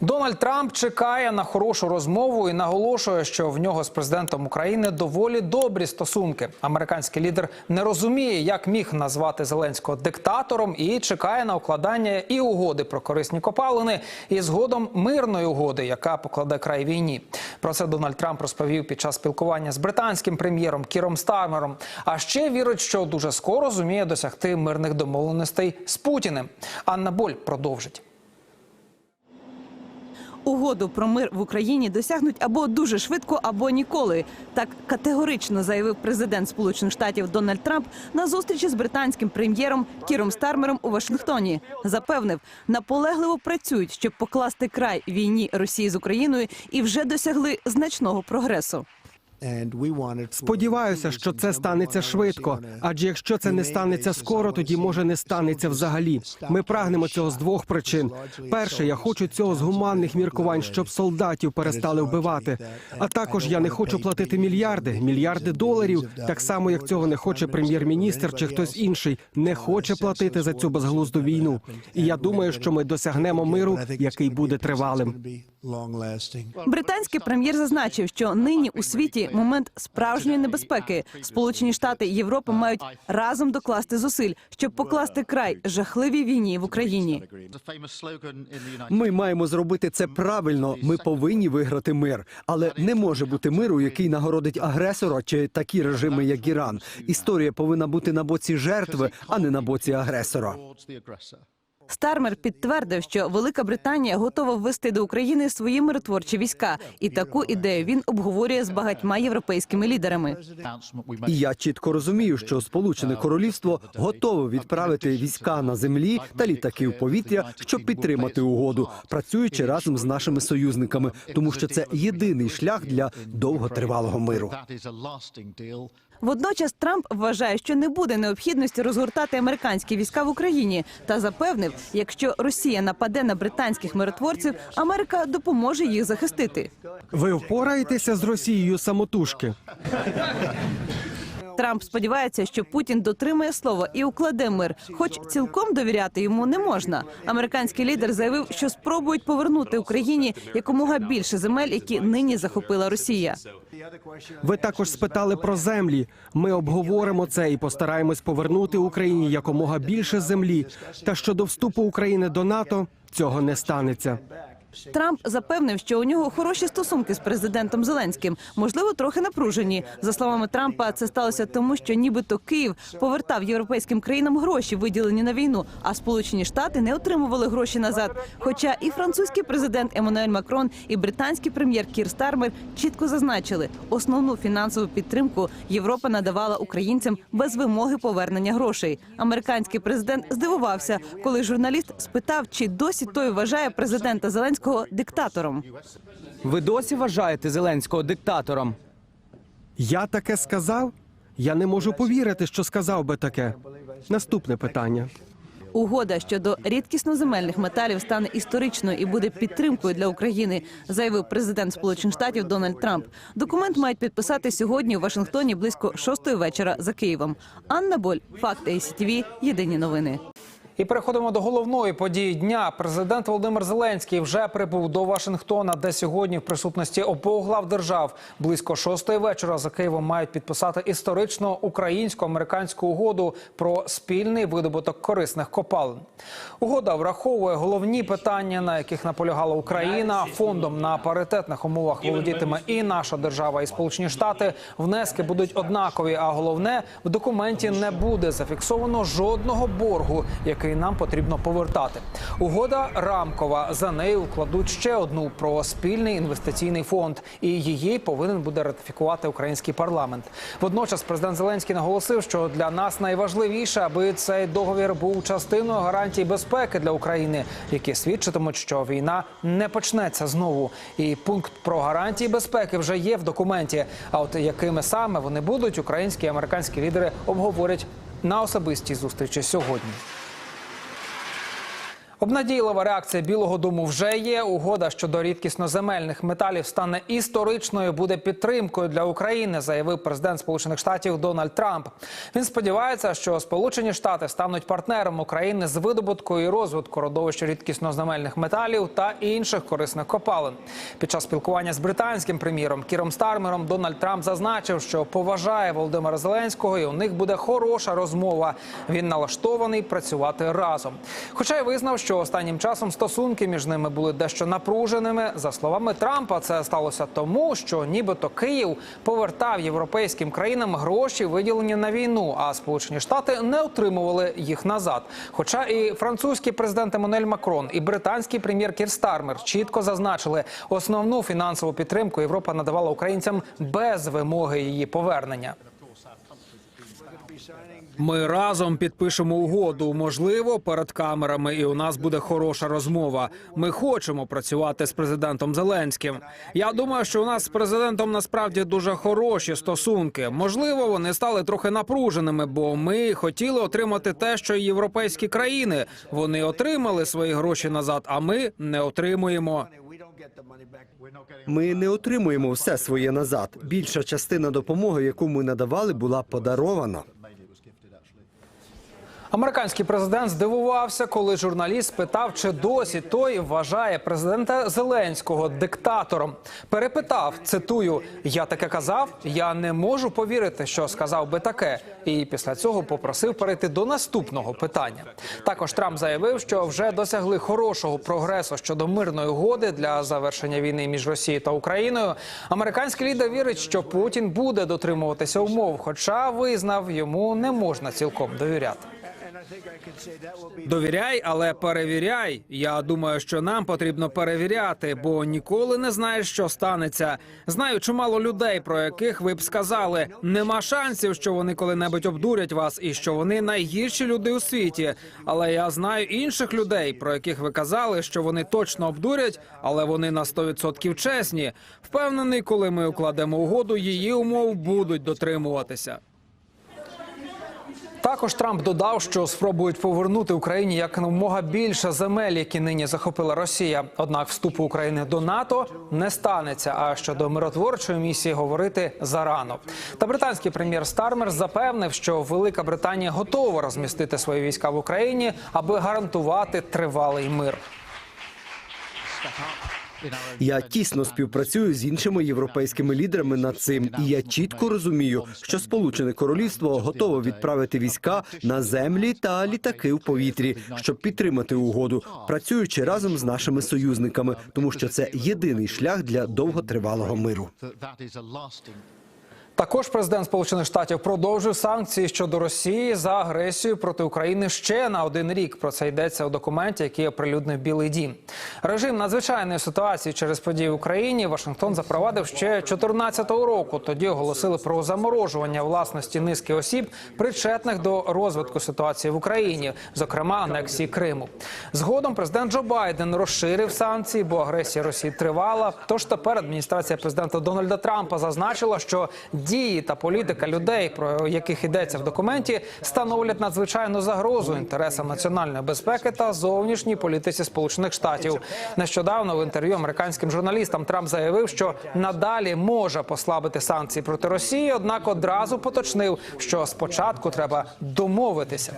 Дональд Трамп чекає на хорошу розмову і наголошує, що в нього з президентом України доволі добрі стосунки. Американський лідер не розуміє, як міг назвати Зеленського диктатором, і чекає на укладання і угоди про корисні копалини, і згодом мирної угоди, яка покладе край війні. Про це Дональд Трамп розповів під час спілкування з британським прем'єром Кіром Стармером. А ще вірить, що дуже скоро зуміє досягти мирних домовленостей з Путіним. Анна Боль продовжить. Угоду про мир в Україні досягнуть або дуже швидко, або ніколи. Так категорично заявив президент Сполучених Штатів Дональд Трамп на зустрічі з британським прем'єром Кіром Стармером у Вашингтоні. Запевнив, наполегливо працюють, щоб покласти край війні Росії з Україною, і вже досягли значного прогресу. Сподіваюся, що це станеться швидко. Адже якщо це не станеться скоро, тоді може не станеться взагалі. Ми прагнемо цього з двох причин: перше, я хочу цього з гуманних міркувань, щоб солдатів перестали вбивати. А також я не хочу платити мільярди, мільярди доларів, так само як цього не хоче прем'єр-міністр чи хтось інший, не хоче платити за цю безглузду війну. І я думаю, що ми досягнемо миру, який буде тривалим. Британський прем'єр зазначив, що нині у світі момент справжньої небезпеки. Сполучені Штати і Європа мають разом докласти зусиль, щоб покласти край жахливій війні в Україні. Ми маємо зробити це правильно. Ми повинні виграти мир, але не може бути миру, який нагородить агресора чи такі режими, як Іран. Історія повинна бути на боці жертви, а не на боці агресора. Стармер підтвердив, що Велика Британія готова ввести до України свої миротворчі війська, і таку ідею він обговорює з багатьма європейськими лідерами. І я чітко розумію, що Сполучене Королівство готове відправити війська на землі та літаки в повітря, щоб підтримати угоду, працюючи разом з нашими союзниками, тому що це єдиний шлях для довготривалого миру. Водночас Трамп вважає, що не буде необхідності розгортати американські війська в Україні та запевнив, якщо Росія нападе на британських миротворців, Америка допоможе їх захистити. Ви впораєтеся з Росією самотужки. Трамп сподівається, що Путін дотримає слова і укладе мир, хоч цілком довіряти йому не можна. Американський лідер заявив, що спробують повернути Україні якомога більше земель, які нині захопила Росія. Ви також спитали про землі. Ми обговоримо це і постараємось повернути Україні якомога більше землі. Та щодо вступу України до НАТО цього не станеться. Трамп запевнив, що у нього хороші стосунки з президентом Зеленським, можливо, трохи напружені. За словами Трампа, це сталося тому, що нібито Київ повертав європейським країнам гроші, виділені на війну, а Сполучені Штати не отримували гроші назад. Хоча і французький президент Еммануель Макрон, і британський прем'єр Кір Стармер чітко зазначили, основну фінансову підтримку Європа надавала українцям без вимоги повернення грошей. Американський президент здивувався, коли журналіст спитав, чи досі той вважає президента Зеленського диктатором. Ви досі вважаєте Зеленського диктатором? Я таке сказав? Я не можу повірити, що сказав би таке. Наступне питання. Угода щодо рідкісноземельних металів стане історичною і буде підтримкою для України, заявив президент Сполучених Штатів Дональд Трамп. Документ мають підписати сьогодні у Вашингтоні близько шостої вечора за Києвом. Анна Боль, факт ACTV, Єдині новини. І переходимо до головної події дня. Президент Володимир Зеленський вже прибув до Вашингтона, де сьогодні в присутності обох глав держав близько шостої вечора за Києвом мають підписати історичну українсько-американську угоду про спільний видобуток корисних копалин. Угода враховує головні питання, на яких наполягала Україна. Фондом на паритетних умовах володітиме і наша держава, і Сполучені Штати. Внески будуть однакові. А головне в документі не буде зафіксовано жодного боргу, який нам потрібно повертати. Угода рамкова. За нею вкладуть ще одну про спільний інвестиційний фонд, і її повинен буде ратифікувати український парламент. Водночас президент Зеленський наголосив, що для нас найважливіше, аби цей договір був частиною гарантій безпеки для України, які свідчитимуть, що війна не почнеться знову. І пункт про гарантії безпеки вже є в документі. А от якими саме вони будуть, українські і американські лідери обговорять на особистій зустрічі сьогодні. Обнадійлива реакція Білого Дому вже є. Угода щодо рідкісноземельних металів стане історичною, буде підтримкою для України, заявив президент Сполучених Штатів Дональд Трамп. Він сподівається, що Сполучені Штати стануть партнером України з видобутку і розвитку родовищ рідкісноземельних металів та інших корисних копалин. Під час спілкування з британським прем'єром Кіром Стармером Дональд Трамп зазначив, що поважає Володимира Зеленського, і у них буде хороша розмова. Він налаштований працювати разом. Хоча й визнав, що останнім часом стосунки між ними були дещо напруженими. За словами Трампа, це сталося тому, що нібито Київ повертав європейським країнам гроші, виділені на війну, а Сполучені Штати не отримували їх назад. Хоча і французький президент Еммануель Макрон, і британський прем'єр Кір Стармер чітко зазначили, основну фінансову підтримку Європа надавала українцям без вимоги її повернення. Ми разом підпишемо угоду. Можливо, перед камерами, і у нас буде хороша розмова. Ми хочемо працювати з президентом Зеленським. Я думаю, що у нас з президентом насправді дуже хороші стосунки. Можливо, вони стали трохи напруженими, бо ми хотіли отримати те, що й європейські країни. Вони отримали свої гроші назад, а ми не отримуємо. Ми не отримуємо все своє назад. Більша частина допомоги, яку ми надавали, була подарована. Американський президент здивувався, коли журналіст спитав, чи досі той вважає президента Зеленського диктатором. Перепитав, цитую: Я таке казав, я не можу повірити, що сказав би таке. І після цього попросив перейти до наступного питання. Також Трамп заявив, що вже досягли хорошого прогресу щодо мирної угоди для завершення війни між Росією та Україною. Американський лідер вірить, що Путін буде дотримуватися умов, хоча визнав, йому не можна цілком довіряти. Довіряй, але перевіряй. Я думаю, що нам потрібно перевіряти, бо ніколи не знаєш, що станеться. Знаю чимало людей, про яких ви б сказали, нема шансів, що вони коли-небудь обдурять вас, і що вони найгірші люди у світі. Але я знаю інших людей, про яких ви казали, що вони точно обдурять, але вони на 100% чесні. Впевнений, коли ми укладемо угоду, її умов будуть дотримуватися. Також Трамп додав, що спробують повернути Україні якомога більше земель, які нині захопила Росія. Однак вступу України до НАТО не станеться. А щодо миротворчої місії говорити зарано. Та британський прем'єр Стармер запевнив, що Велика Британія готова розмістити свої війська в Україні, аби гарантувати тривалий мир. Я тісно співпрацюю з іншими європейськими лідерами над цим, і я чітко розумію, що Сполучене Королівство готове відправити війська на землі та літаки в повітрі, щоб підтримати угоду, працюючи разом з нашими союзниками, тому що це єдиний шлях для довготривалого миру. Також президент Сполучених Штатів продовжив санкції щодо Росії за агресію проти України ще на один рік. Про це йдеться у документі, який оприлюднив Білий Дім. Режим надзвичайної ситуації через події в Україні Вашингтон запровадив ще 2014 року. Тоді оголосили про заморожування власності низки осіб, причетних до розвитку ситуації в Україні, зокрема анексії Криму. Згодом президент Джо Байден розширив санкції, бо агресія Росії тривала. Тож тепер адміністрація президента Дональда Трампа зазначила, що дії та політика людей, про яких йдеться в документі, становлять надзвичайну загрозу інтересам національної безпеки та зовнішній політиці Сполучених Штатів. Нещодавно в інтерв'ю американським журналістам Трамп заявив, що надалі може послабити санкції проти Росії однак одразу поточнив, що спочатку треба домовитися.